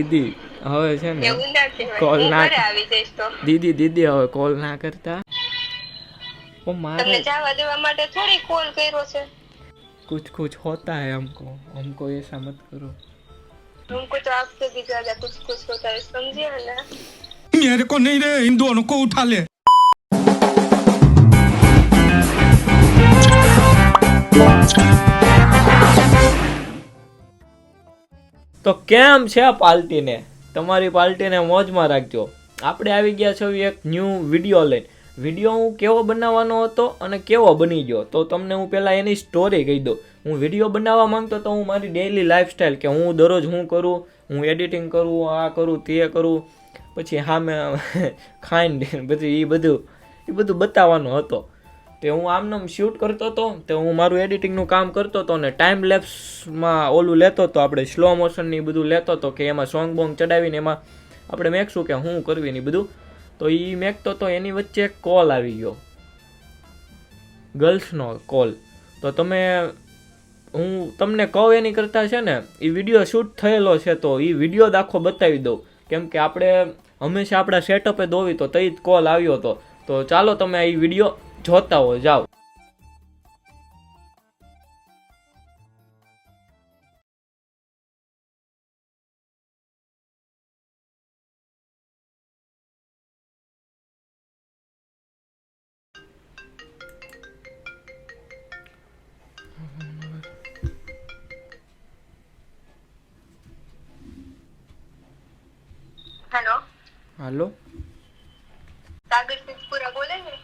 દીદી હવે છે ને એવું ના કહેવાય કોલ હું ના- ઘરે આવી જઈશ તો દીદી દીદી હવે કોલ ના કરતા ઓ મારે તમને જવા દેવા માટે થોડી કોલ કર્યો છે कुछ कुछ होता है हमको हमको ऐसा मत करो हमको तो आपसे भी ज्यादा कुछ कुछ होता है समझे ना मेरे को नहीं रे इन दोनों को उठा ले તો કેમ છે પાર્ટીને તમારી પાર્ટીને મોજમાં રાખજો. આપણે આવી ગયા છો એક ન્યૂ વીડિયો લઈને. વીડિયો હું કેવો બનાવવાનો હતો અને કેવો બની ગયો? તો તમને હું પહેલાં એની સ્ટોરી કહી દઉં. હું વીડિયો બનાવવા માંગતો તો હું મારી ડેઈલી લાઈફસ્ટાઈલ કે હું દરરોજ હું કરું, હું એડિટિંગ કરું, આ કરું, તે કરું, પછી હા મેં ખાઈને, પછી એ બધું એ બધું બતાવવાનો હતો. તે હું આમનામ શૂટ કરતો હતો તે હું મારું એડિટિંગનું કામ કરતો હતો ને ટાઈમ લેપ્સમાં ઓલું લેતો હતો આપણે સ્લો મોશનની બધું લેતો હતો કે એમાં સોંગ બોંગ ચડાવીને એમાં આપણે મેકશું કે હું કરવી ને બધું. તો એ મેકતો તો એની વચ્ચે કોલ આવી ગયો. ગર્લ્સનો કોલ તો તમે, હું તમને કહું એની કરતાં છે ને એ વીડિયો શૂટ થયેલો છે તો એ વીડિયો આખો બતાવી દઉં. કેમ કે આપણે હંમેશા આપણા સેટઅપે દોવી તો તઈ જ કોલ આવ્યો હતો તો ચાલો તમે એ વીડિયો જોતા હો જાઓ હેલો હાલો સાગર સિદ્ધપુરા બોલે ને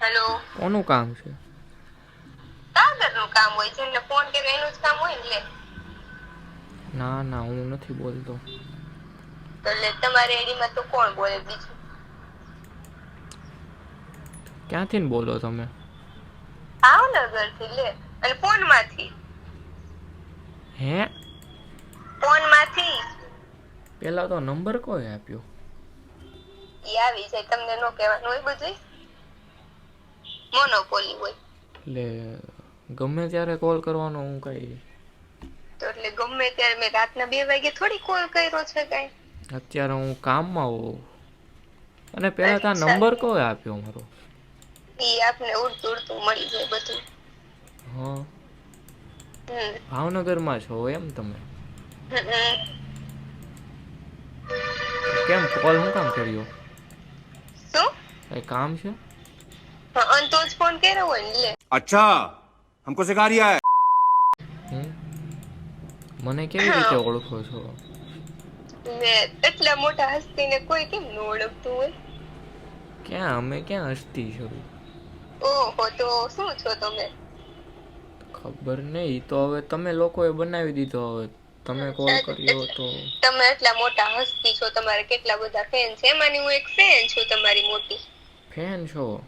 હેલો કોનું કામ છે? સાગર કામ હોય છે એટલે ફોન કે એનું જ કામ હોય ને લે. ના ના હું નથી બોલતો. તો તમારી એડીમાં તો કોણ બોલે બીજું? ક્યાંથી ને બોલો તમે? ભાવનગર લે. અને ફોનમાંથી. હે? ફોનમાંથી પેલા તો નંબર કોઈ આપ્યો? એ આવી જાય તમને નો કહેવાનું હોય બધું મોનોપોલી હોય. એટલે ગમે ત્યારે કોલ કરવાનો હું કઈ તો એટલે ગમે ત્યારે મેં રાતના બે વાગે થોડી કોલ કર્યો છે કઈ. અત્યારે હું કામમાં હોઉં. અને પહેલા તો નંબર કોઈ આપ્યો મારો? ઈ આપને ઉડતું ઉડતું મળી જાય બધું. હા. ભાવનગરમાં છો એમ તમે? કેમ કોલ હું કામ કર્યો? શું? કઈ કામ છે? હા, અને તો જ ફોન કર્યો હોય ને લે अच्छा हमको सिखा रिया है હમ? મને કેવી રીતે ઓળખો છો મેં એટલા મોટા હસ્તીને કોઈ કેમ ન ઓળખતું હોય ક્યાં અમે ક્યાં હસ્તી છો ઓહો તો શું છો તમે ખબર નહીં તો હવે તમે લોકોએ બનાવી દીધો હવે તમે કોલ કર્યો તો તમે એટલા મોટા હસ્તી છો તમારે કેટલા બધા ફેન છે એમાંની હું એક ફેન છું તમારી મોટી ફેન છો હા,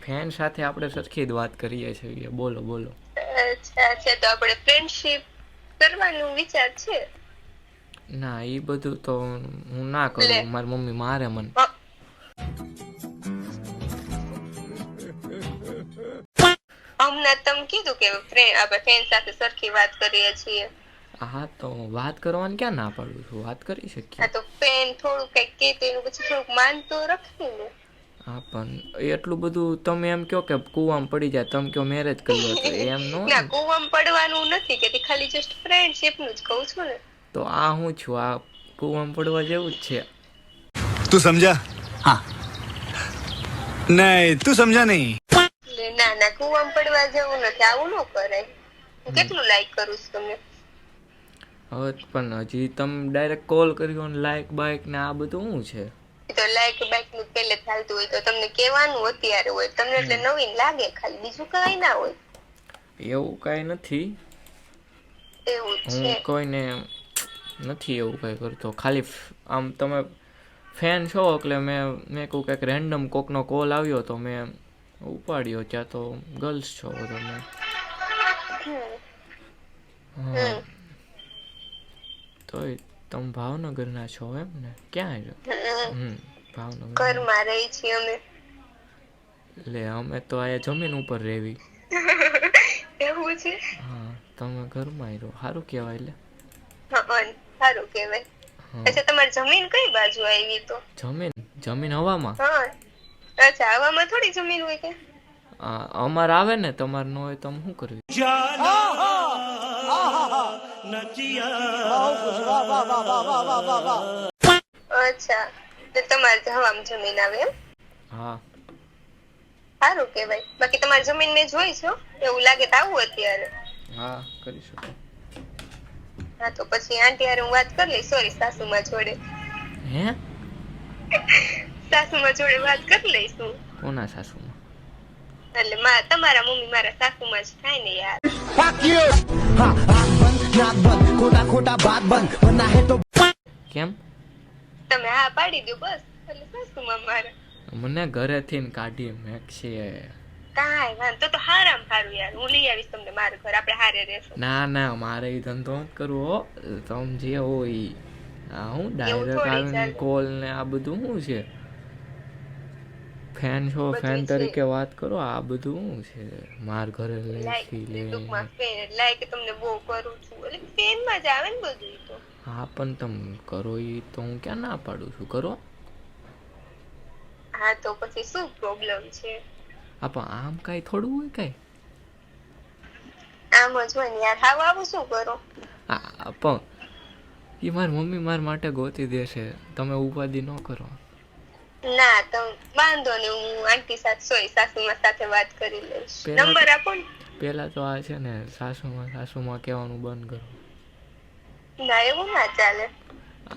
ફેન સાથે આપણે સરખી જ વાત કરીએ છીએ. બોલો બોલો. અચ્છા તો આપણે ફ્રેન્ડશિપ કરવાનું વિચાર છે? ના એ બધું તો હું ના કરું. મારી મમ્મી મારે મને. હમણાં તમે કીધું કે આપણે ફ્રેન્ડ સાથે સરખી વાત કરીએ છીએ. હા તો વાત કરવાની ક્યાં ના પાડું છું? વાત કરી શકીએ. તો ફેન થોડું કંઈક કે તેનું પછી થોડુંક માન તો રાખે ને. હા પણ એટલું બધું તમે એમ કહો કે કૂવામાં પડી જાય તમે કહો મેરેજ કર્યું હતું એમ નો ના. કુવામાં પડવાનું નથી કે ખાલી જસ્ટ ફ્રેન્ડશિપનું જ કહું છું ને. તો આ હું છું આ કુવામાં પડવા જેવું જ છે. તું સમજા? હા. નહીં તું સમજા નહીં. ના ના કુવામાં પડવા જેવું નથી આવું ન કરાય કેટલું લાઈક કરું છું તમને? હવે પણ હજી તમે ડાયરેક્ટ કોલ કર્યો ને લાઈક બાઈક ને આ બધું શું છે? તો લાઈક બાઈકનું પહેલે ચાલતું હોય તો તમને કહેવાનું અત્યારે હોય. તમને એટલે નવીન લાગે ખાલી. બીજું કઈ ના હોય. એવું કાંઈ નથી. એવું હું છે. કોઈને નથી એવું કંઈ કરતો. ખાલી આમ તમે ફેન છો એટલે મેં મેં કહું કંઈક રેન્ડમ કોકનો કોલ આવ્યો તો મેં ઉપાડ્યો. ત્યાં તો ગર્લ્સ છો તમે. હા. હમ. તમે ભાવનગરના છો એમ ને? ક્યાં છો? હમ. ભાવનગર ઘરમાં રહી છીએ અમે. લે અમે તો આ જમીન ઉપર રહેવી. એવું છે? હા તમે ઘરમાં રહો. સારું કહેવાય એટલે હા સારું કહેવાય. અચ્છા તમારી જમીન કઈ બાજુ આવી તો? જમીન? જમીન હવામાં? હા. અચ્છા હવામાં થોડી જમીન હોય કે? અમાર અમારે આવે ને તમાર ન હોય તો શું કરવી? અચ્છા. તો તમારે હવામાં જમીન આવે એમ? હા. સારું કહેવાય. બાકી તમારી જમીન મેં જોઈ છો એવું લાગે તો આવું અત્યારે. હા કરી શકો. હા તો પછી આંટી હારે હું વાત કરી લઈશ. સોરી સાસુમાં જોડે. હે? સાસુમાં જોડે વાત કરી લઈશું. કોના સાસુમાં? એટલે મા તમારા મમ્મી મારા સાસુમાં જ થાય ને યાર. નાક બંધ ખોટા ખોટા વાત બંધ બના હે તો કેમ? તમે હા પાડી દો બસ એટલે સાસુમાં મારે મને ઘરેથી કાઢી મેક્ષી કાંઈ વાંધો તો હારામ હારું યાર હું લઈ આવીશ તમને મારું ઘર આપણે હારે રહેશું. ના ના મારે એ ધંધો કરવો તમે જે હોય હું ડાયરેક્ટ કોલ ને આ બધું શું છે? ફેન છો ફેન તરીકે વાત કરો આ બધું શું છે? માર ઘરે લેખી લે લાઈક તમને બહુ કરું છું. એટલે ફેનમાં જ આવે ને બધું તો. હા પણ તમે કરો એ તો હું ક્યાં ના પાડું છું? કરો. હા તો પછી શું પ્રોબ્લેમ છે? હા પણ આમ કાઈ થોડું હોય કાઈ? આમ જ હોય યાર. હાવ આવું શું કરો? આ પણ એ મારી મમ્મી મારા માટે ગોતી દેશે. તમે ઉપાધિ ન કરો. ના તમે વાંધો ને હું આંટી સાથે સોરી સાસુમાં સાથે વાત કરી લઈશ. નંબર આપો ને. પેલા તો આ છે ને સાસુમાં સાસુમાં કહેવાનું બંધ કરો. ના એવું ના ચાલે.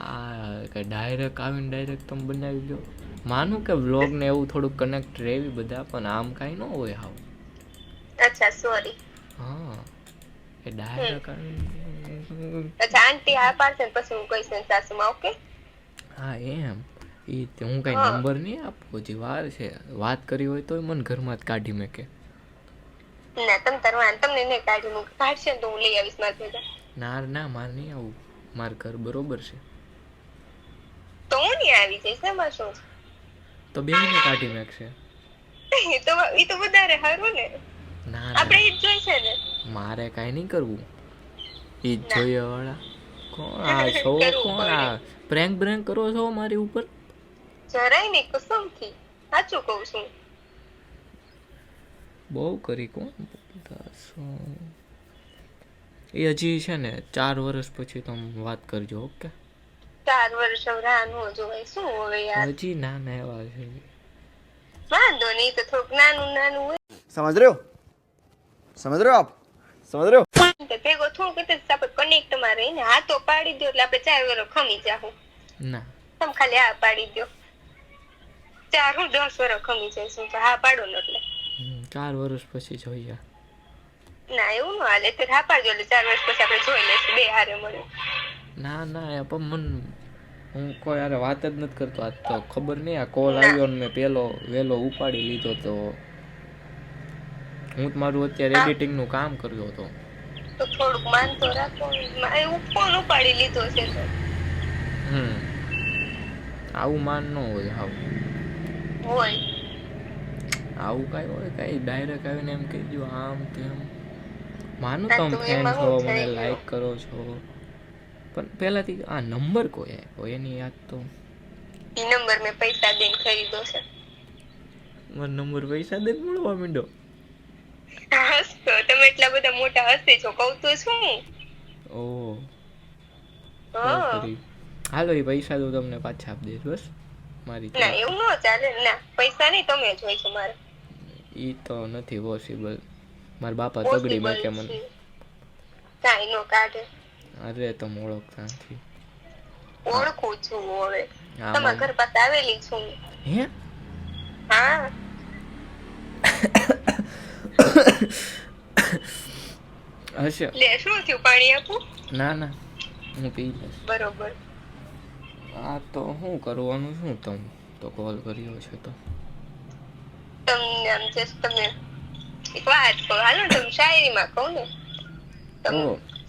આ કે ડાયરેક્ટ આવીને ડાયરેક્ટ તમે બનાવી દો. માનું કે વ્લોગ ને એવું થોડુંક કનેક્ટ રહેવી બધા પણ આમ કાંઈ ન હોય હાવ. અચ્છા સોરી. હા એ ડાયરેક્ટ આવીને અચ્છા આંટી હા પાસે પછી હું કહીશ સાસુમાં ઓકે? હા એમ. એ તે હું કાંઈ નંબર નહીં આપું હજી વાર છે. વાત કરી હોય તોય મને ઘરમાં જ કાઢી મેકે. ના તમ તાર તમને નહીં કાઢી મૂક. કાઢશે ને તો હું લઈ આવીશ મારા ભેગા ના ના માર નહીં આવું. માર ઘર બરોબર છે. તો હું નહીં આવી જઈશ એમાં શું? તો બે ને કાઢી મેકશે. એ તો એ તો વધારે સારું ને. ના આપણે ના એ જ જોઈશે ને. મારે કાઈ નહીં કરવું. એ જ ના. જોઈએ વાળા. કોણ આ છો? કોણ આ? પ્રેન્ક બ્રેન્ક કરો છો મારી ઉપર? જરાય નહીં કસમથી સાચું કહું છું. બહુ કરી કોણ? એ હજી છે ને ચાર વર્ષ પછી તમે વાત કરજો ઓકે? ચાર વર્ષ રાનું જોવાય. શું હવે યાર? હજી નાના એવા છે. વાંધો નહીં તો થોડુંક નાનું નાનું હોય. સમજ રહ્યો? સમજ રહ્યો આપ? સમજ રહ્યો? ભેગો થોડું એટલે આપણે કનેક્ટ કનેક્ટમાં રહીને હાથો પાડી દો એટલે આપણે ચાર વર્ષ ખમી જાહું. ના. તમે ખાલી આ પાડી દો ચાર હું દસ વર્ષ ખમી જઈશું તો હા પાડો ને એટલે. ચાર વર્ષ પછી જોઈએ. ના એવું ન હાલે. એટલે હા પાડજો એટલે ચાર વર્ષ પછી આપણે જોઈ લઈશું બે હારે મળે ના ના એ પણ મન હું કોઈ યાર વાત જ નથી કરતો. આજ તો ખબર નહીં આ કોલ આવ્યો ને મેં પેલો વેલો ઉપાડી લીધો તો. હું મારું અત્યારે એડિટિંગનું કામ કર્યો હતો. તો થોડુંક માન તો રાખો. મા- એવું ફોન ઉપાડી લીધો છે હમ. આવું માન ન હોય હાવ. હોય. આવું કાંઈ હોય કાંઈ? ડાયરેક્ટ આવીને એમ કહી દો આમ તેમ. માનું તમે ફેન છો મને લાઈક કરો છો. પણ પહેલાથી આ નંબર કોઈ હોય એની યાદ તો? એ નંબર મેં પૈસા દઈને ખરીદો છે. મારો નંબર પૈસા દઈને મળવા માંડ્યો હસતો તમે એટલા બધા મોટા હસે છો કહું તો છું હા. હાલો એ પૈસા તો તમને પાછા આપી દઈશ બસ. મારી ના એવું ન ચાલે. ના પૈસા નહીં તમે જોઈ છો મારે. ઈ તો નથી પોસિબલ મારા બાપા તગડી મેકે મને. કાઈ નો કાઢે. અરે તો ઓળખતા નથી. ઓળખું છું હવે. તમારા ઘર પાસે આવેલી છું હે? હા. હશે. લે શું થયું? પાણી આપું? ના ના હું પી લઈશ. બરોબર. આ તો શું કરવાનું? શું તમ તો કોલ કર્યો છે તો? તમને આમ છે તમે એક વાત કહો. હાલો ને તમે શાયરીમાં કહો ને.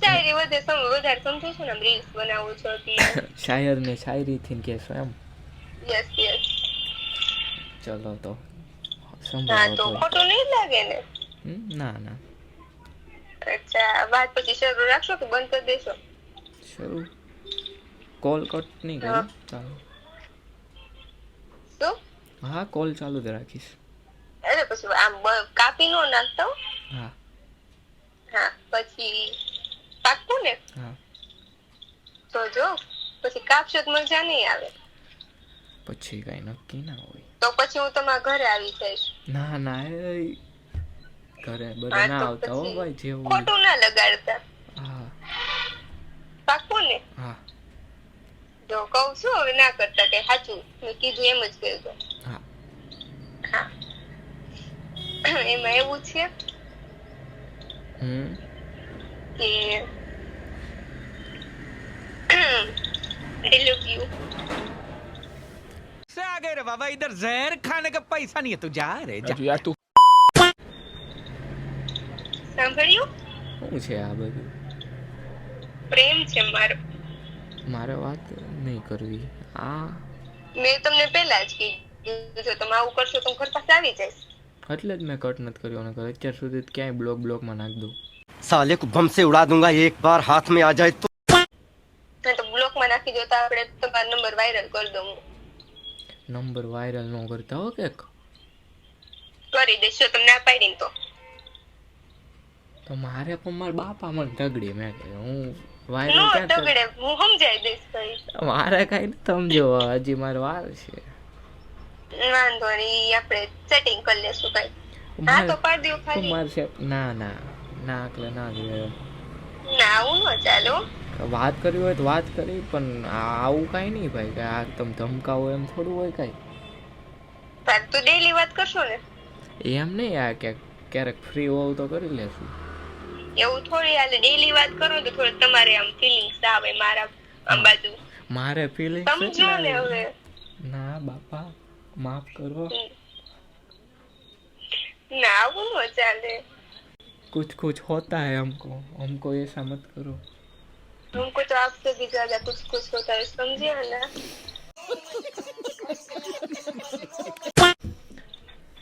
શાયરી વધે સમ વધારે સમજો છો ને આમ રીલ્સ બનાવો છો કે શાયર ને શાયરીથી કહેશો એમ? યસ યસ ચલો તો સંભાળો તો ખોટું નહીં લાગે ને? ના ના. અચ્છા વાત પછી શરૂ રાખશો કે બંધ કરી દેશો? શરૂ? કોલ કટ નહીં. કરું? ચાલો. હા કોલ ચાલુ જ રાખીશ. એટલે પછી આમ કાપી નો નાખતો હા. હા પછી પાકું ને? હા. તો જો પછી કાપશો તો મજા નહીં આવે. પછી કઈ નક્કી ના હોય. તો પછી હું તમારા ઘરે આવી જઈશ. ના ના એ ઘરે બધા ના આવતા હો ભાઈ જેવું. ખોટું ના લગાડતા. હા. પાકું ને? હા. જો કહું છું હવે ના કરતા કે સાચું મેં કીધું એમ જ કરજો હા હા એમાં એવું છે હમ કે આઈ લવ યુ से आ गए रे बाबा इधर जहर खाने का पैसा नहीं है तू जा रे जा હજુ યાર તું સાંભળ્યું શું છે આ બધું પ્રેમ છે મારો મારે વાત નહીં કરવી. આ મેં તમને પહેલા જ કીધું જો તમે આવું કરશો તો ઘર પાસે આવી જાય એટલે જ મેં કટ નથી કર્યો અને અત્યાર સુધી ક્યાંય બ્લોક બ્લોકમાં નાખ દઉં. સાલે કો બમ સે ઉડા દૂંગા એક બાર હાથ મે આ જાય તો તો બ્લોકમાં નાખી દો તો આપણે તમારો નંબર વાયરલ કરી દઉં નંબર વાયરલ નો કરતા હો કે કરી દેશો તમને આ પાડીને તો. તો મારે પણ મારા બાપા મને તગડી મેં હું મારે કઈ સમજો હજી મારો વાર છે. વાંધો નહીં આપણે સેટિંગ કરી લેશું કઈ. હા તો પાડી દો ખાલી. મારે છે ના ના ના એટલે ના જોઈએ ના આવું ન ચાલો વાત કરવી હોય તો વાત કરી પણ આવું કઈ નહીં ભાઈ કે આ તમે ધમકાવો એમ થોડું હોય કાઈ. તું ડેલી વાત કરશો ને? એમ નહીં આ ક્યાંક ક્યારેક ફ્રી હોવ તો કરી લેશું. એવું થોડી હાલે ડેલી વાત કરો તો થોડું તમારે આમ ફિલિંગ્સ આવે મારા આમ બાજુ મારે ફિલિંગ સમજો ને હવે ના બાપા માફ કરો ના આવું ન ચાલે कुछ कुछ होता है हमको हमको ऐसा मत करो हमको तो आपसे भी ज्यादा कुछ कुछ होता है समझे ना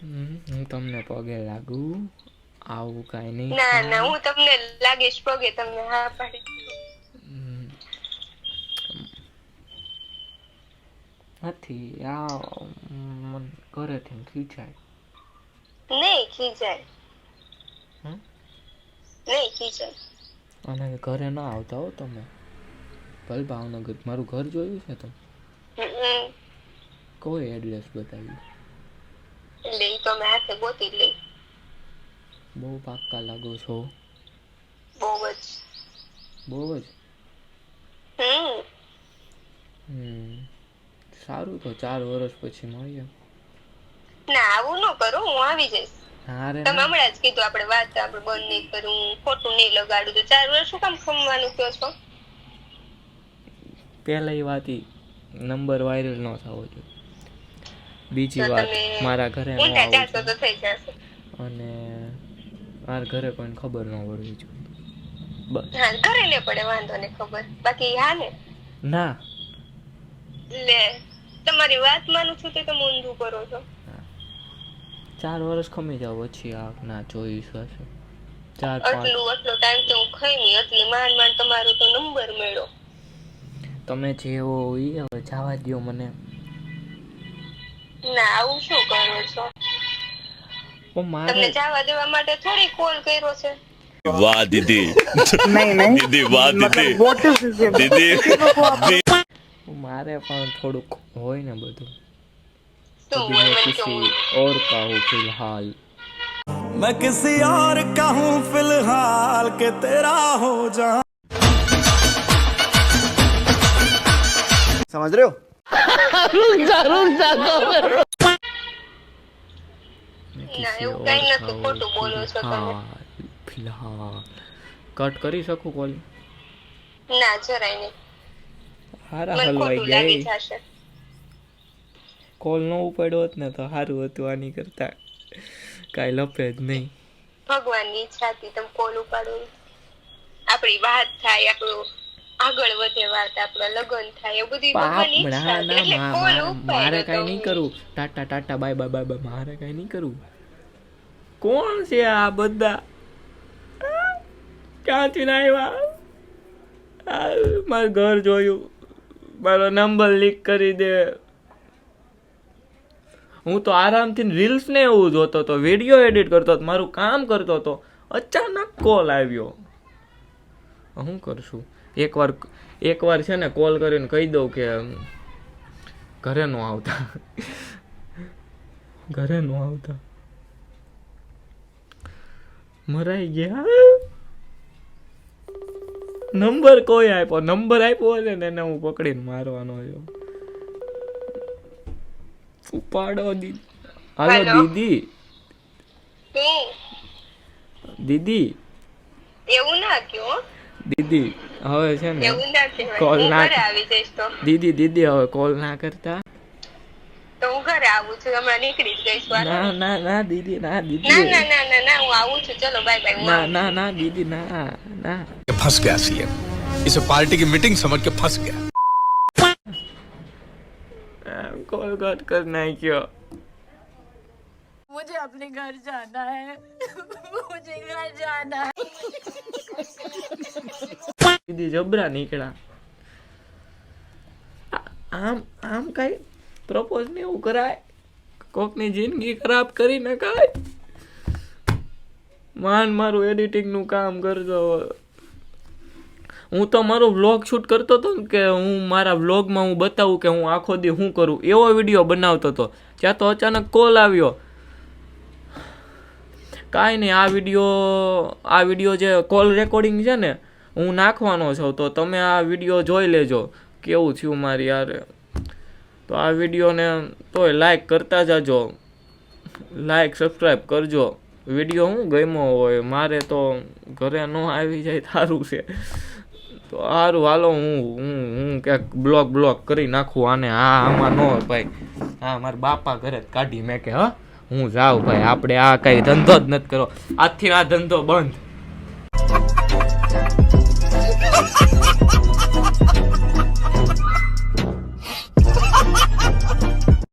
હમ, હું તમને પગે લાગુ આવું કઈ નહીં. ના ના હું તમને લાગીશ પગે તમને હા પાડી. નથી આ મને ઘરેથી ખીચાય નહીં ખીજાય? નહીં ખીજાય. અને ઘરે ના આવતા હો તમે. ભલ ભાવનગર મારું ઘર જોયું છે તમે? કોઈ એડ્રેસ બતાવ્યું? એટલે એ તો મેં હાથે ગોતી લઈ. બહુ પાક્કા લાગો છો. બહુ જ બહુ જ હમ. સારું તો ચાર વર્ષ પછી મળીએ. ના આવું ન કરો હું આવી જઈશ. તમે હમણાં જ કીધું આપણે વાત આપણે બંધ નહીં કરું ખોટું નહીં લગાડું. તો ચાર વર્ષ શું કામ ખમવાનું કહો છો? પહેલા એ વાત નંબર વાયરલ ન થવો જોઈએ. બીજી વાત મારા ઘરે અને મારા ઘરે કોઈને ખબર ન પડવી જોઈએ બસ. હા ઘરે ને પડે વાંધો ને ખબર. બાકી હા ને? ના. લે તમારી વાત માનું છું તે તમે ઊંધું કરો છો. ચાર વર્ષ ખમી જાવ પછી આ ના જોઈશ હશે. ચાર આટલું આટલો ટાઈમ તો હું ખાઈ નહીં એટલે માંડ માંડ તમારો તો નંબર મળ્યો. તમે જેવો ઈ હવે જવા દો મને. ના આવું શું કરો છો? પણ તમને જવા દેવા માટે થોડી કોલ કર્યો છે वाह दीदी दीदी वाह दीदी दीदी મારે પણ થોડુંક હોય ને બધું શું अभी હોય मैं મને किसी કેવું और का हूँ फिलहाल मैं किसी और का हूँ फिलहाल के तेरा हो जा समझ रहे हो मैं ના, किसी એવું કિસી ઓર હા કટ કરી શકું કોલ? ના જરાય નહીં. હારા હલવાઈ ગયા કોલ નો ઉપાડ્યો હોત ને તો સારું હતું આની કરતા. કાંઈ લપે જ નહીં. ભગવાનની ઈચ્છા હતી તમે કોલ ઉપાડો. આપણી વાત થાય આપણું આગળ વધે વાત આપણા લગન થાય એવું બધી ભગવાનની ઈચ્છા મારે કાંઈ નહીં કરવું tata tata bye bye bye મારે કાંઈ નહીં કરવું કોણ છે આ બધા? ક્યાંથી આવ્યા મારું ઘર જોયું. મારો નંબર લીક કરી દે. હું તો આરામથી રીલ્સ ને એવું જોતો હતો વીડિયો એડિટ કરતો હતો મારું કામ કરતો હતો અચાનક કોલ આવ્યો. હું કરશું? એકવાર એકવાર છે ને કોલ કરીને કહી દઉં કે ઘરે નો આવતા. ઘરે નો આવતા. મરાઈ ગયા? નંબર કોઈ આપ્યો? નંબર આપ્યો હોય ને એને હું પકડીને મારવાનો છું. ઉપાડો દીદી હાલો દીદી. દીદી. એવું ના કયો? દીદી હવે છે ને કોલ ના દીદી દીદી હવે કોલ ના કરતા. છું હમણાં નીકળી જ ગઈશ વાર ના ના ના દીદી ના ના દીદી ના ના ના ના હું આવું છું ચલો બાય બાય હું ના આવું. ના ના દીદી ના ના फंस गया सीएम इसे पार्टी की मीटिंग समझ के फंस गया કોલ કટ કર નાખ્યો मुझे अपने घर जाना है मुझे घर जाना है દીદી જબરા નીકળ્યા આ- આમ આમ કઈ પ્રપોઝ ને એવું કરાય કોકની જિંદગી ખરાબ કરી નખાય. માન મારું એડિટિંગનું કામ કરતો હું તો મારો વ્લોગ શૂટ કરતો હતો ને કે હું મારા વ્લોગમાં હું બતાવું કે હું આખો દી શું કરું. એવો વીડિયો બનાવતો હતો. ત્યાં તો અચાનક કોલ આવ્યો. કાંઈ નહીં, આ વીડિયો આ વીડિયો જે કોલ રેકોર્ડિંગ છે ને, હું નાખવાનો છું. તો તમે આ વીડિયો જોઈ લેજો. કેવું થયું મારી યારે? તો આ વિડીયોને તોય લાઈક કરતા જાજો. લાઈક સબસ્ક્રાઈબ કરજો. વીડિયો હું ગમ્યો હોય, મારે તો ઘરે ન આવી જાય સારું છે. તો સારું હાલો, હું હું હું ક્યાંક બ્લોક બ્લોક કરી નાખું આને. હા, આમાં ન હોય ભાઈ. હા, મારા બાપા ઘરે જ કાઢી મેં કે હા. હું જાઉં ભાઈ, આપણે આ કઈ ધંધો જ નથી કરો આજથી આ ધંધો બંધ.